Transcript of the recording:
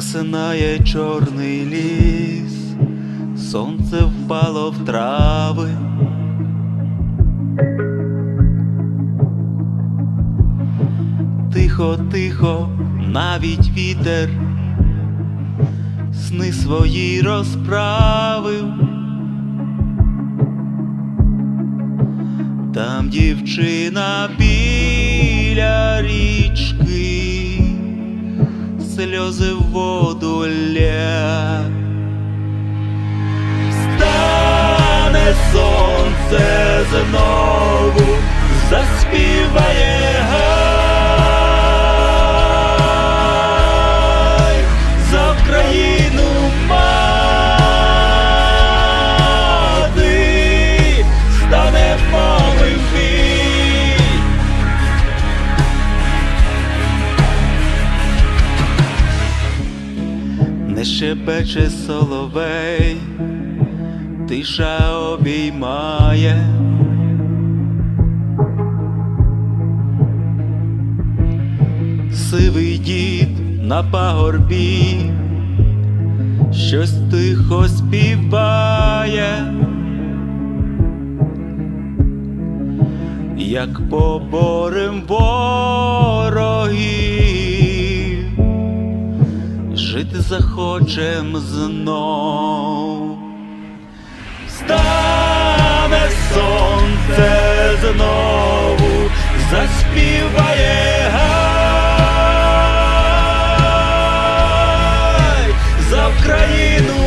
Засинає чорний ліс, сонце впало в трави. Тихо, тихо, навіть вітер сни свої розправив. Там дівчина біля річки, сльози в воду лє. Встане сонце знову, заспіває Не шепече соловей, тиша обіймає. Сивий дід на пагорбі, щось тихо співає, як поборем ворогів жити захочем знов, Встане сонце знову, заспіває гай за Україну.